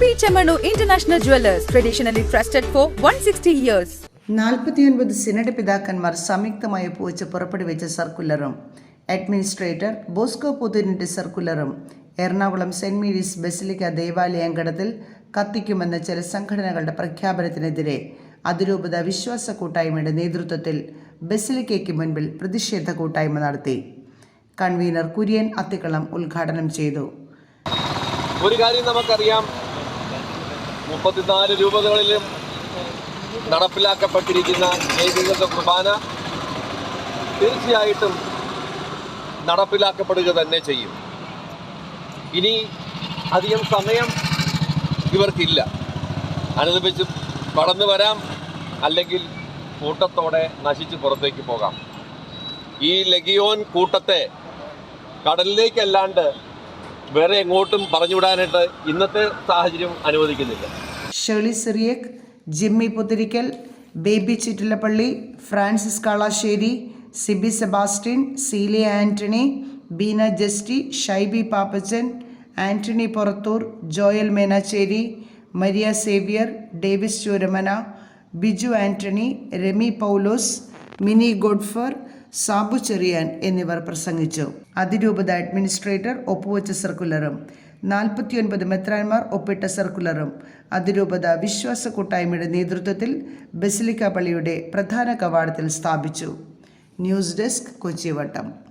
P Chemmannu International Jewellers traditionally trusted for one sixty years നാൽപ്പത്തിയൊൻപത് synod പിതാക്കന്മാർ സംയുക്തമായി ഒപ്പുവെച്ച് പുറപ്പെടുവിച്ച സർക്കുലറും. അഡ്മിനിസ്ട്രേറ്റർ ബോസ്കോ പുതൂരിന്റെ സർക്കുലറും. എറണാകുളം സെന്റ് മേരീസ് ബസിലിക്ക ദേവാലയങ്കടത്തിൽ കത്തിക്കുമെന്ന ചില സംഘടനകളുടെ പ്രഖ്യാപനത്തിനെതിരെ അതിരൂപത വിശ്വാസ കൂട്ടായ്മയുടെ നേതൃത്വത്തിൽ ബസിലിക്കയ്ക്ക് മുൻപിൽ പ്രതിഷേധ കൂട്ടായ്മ നടത്തി. കൺവീനർ കുര്യൻ അത്തിക്കളം ഉദ്ഘാടനം ചെയ്തു. ഒരു കാര്യം നമുക്കറിയാം. മുപ്പത്തിനാല് രൂപതകളിലും നടപ്പിലാക്കപ്പെട്ടിരിക്കുന്ന ഏകീകൃത കുർബാന തീർച്ചയായിട്ടും നടപ്പിലാക്കപ്പെടുക തന്നെ ചെയ്യും. ഇനി അധികം സമയം ഇവർക്കില്ല. അനുദപിച്ച് കടന്നു വരാം അല്ലെങ്കിൽ കൂട്ടത്തോടെ നശിച്ച് പുറത്തേക്ക് പോകാം. ഈ ലഗിയോൻ കൂട്ടത്തെ കടലിലേക്കല്ലാണ്ട് വേറെ എങ്ങോട്ടും പറഞ്ഞുവിടാനായിട്ട് ഇന്നത്തെ സാഹചര്യം അനുവദിക്കുന്നില്ല. Sheli Cyriac Jimmy Puthirikkal Baby Chittilappally Francis Kalassery Sibi Sebastian Celia Antony Beena Justy Shaibi Pappachan Antony Purathur Joel Menachery Maria Xavier Davis Chooramana Biju Antony Remy Paulose Mini ഗോഡ്ഫർ Sabu Cherian എന്നിവർ പ്രസംഗിച്ചു. അതിരൂപത അഡ്മിനിസ്ട്രേറ്റർ ഒപ്പുവച്ച സർക്കുലറും നാൽപ്പത്തിയൊൻപത് മെത്രാൻമാർ ഒപ്പിട്ട സർക്കുലറും അതിരൂപത വിശ്വാസ കൂട്ടായ്മയുടെ നേതൃത്വത്തിൽ ബസിലിക്ക പള്ളിയുടെ പ്രധാന കവാടത്തിൽ സ്ഥാപിച്ചു. News desk കൊച്ചിവട്ടം.